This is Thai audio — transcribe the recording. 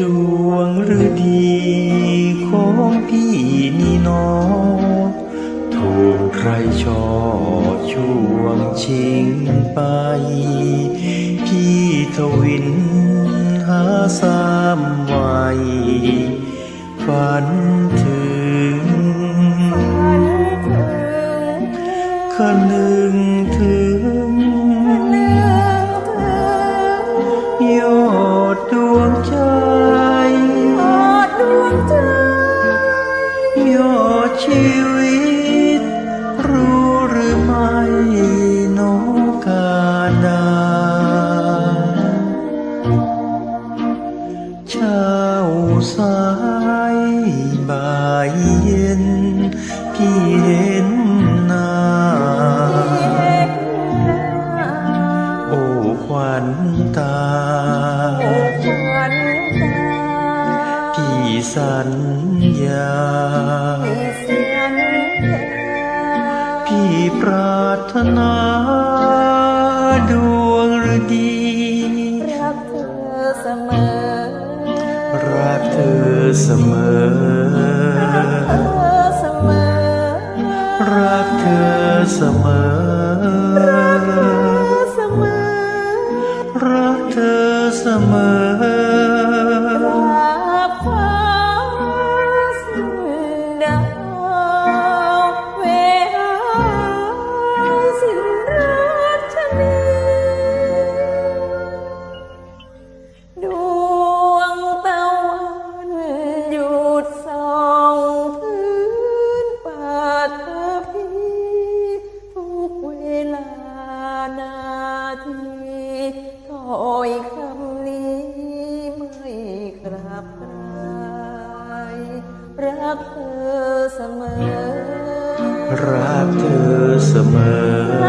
ดวงฤดีของพี่นี่นอถูกใครชอบช่วงชิงไป พี่ทวินหาสามวัยฝันถึงคะนึงถึง เช้าสายบ่ายเย็น พี่เห็นหน้า โอ้ควันตา พี่สัญญา พี่ปรารถนาดวงฤดี เธอเสมอเธอเสมอรักเธอเสมอเสมอ รักเธอเสมอ รักฟ้าสิ้นดาวเวหาสิ้นรัช ถ้อยคำนี้ไม่กลับกลายรักเธอเสมอ รักเธอเสมอ